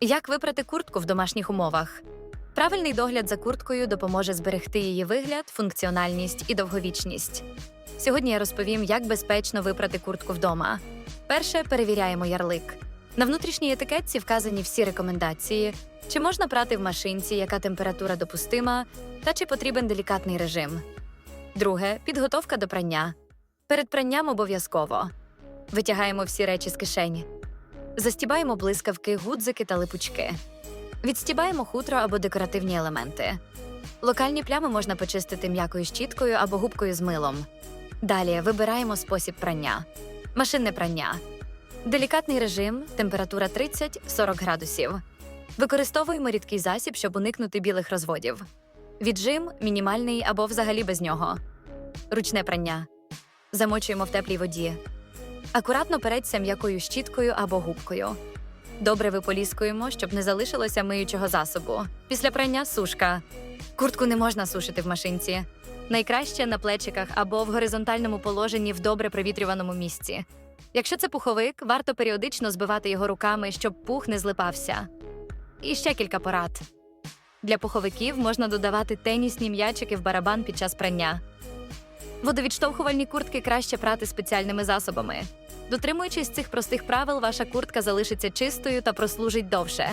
Як випрати куртку в домашніх умовах? Правильний догляд за курткою допоможе зберегти її вигляд, функціональність і довговічність. Сьогодні я розповім, як безпечно випрати куртку вдома. Перше перевіряємо ярлик. На внутрішній етикетці вказані всі рекомендації, чи можна прати в машинці, яка температура допустима, та чи потрібен делікатний режим. Друге підготовка до прання. Перед пранням обов'язково витягаємо всі речі з кишені. Застібаємо блискавки, гудзики та липучки. Відстібаємо хутро або декоративні елементи. Локальні плями можна почистити м'якою щіткою або губкою з милом. Далі вибираємо спосіб прання. Машинне прання. Делікатний режим, температура 30-40 градусів. Використовуємо рідкий засіб, щоб уникнути білих розводів. Віджим мінімальний або взагалі без нього. Ручне прання. Замочуємо в теплій воді. Акуратно переться м'якою щіткою або губкою. Добре виполіскуємо, щоб не залишилося миючого засобу. Після прання сушка. Куртку не можна сушити в машинці. Найкраще на плечиках або в горизонтальному положенні в добре провітрюваному місці. Якщо це пуховик, варто періодично збивати його руками, щоб пух не злипався. І ще кілька порад. Для пуховиків можна додавати тенісні м'ячики в барабан під час прання. Водовідштовхувальні куртки краще прати спеціальними засобами. Дотримуючись цих простих правил, ваша куртка залишиться чистою та прослужить довше.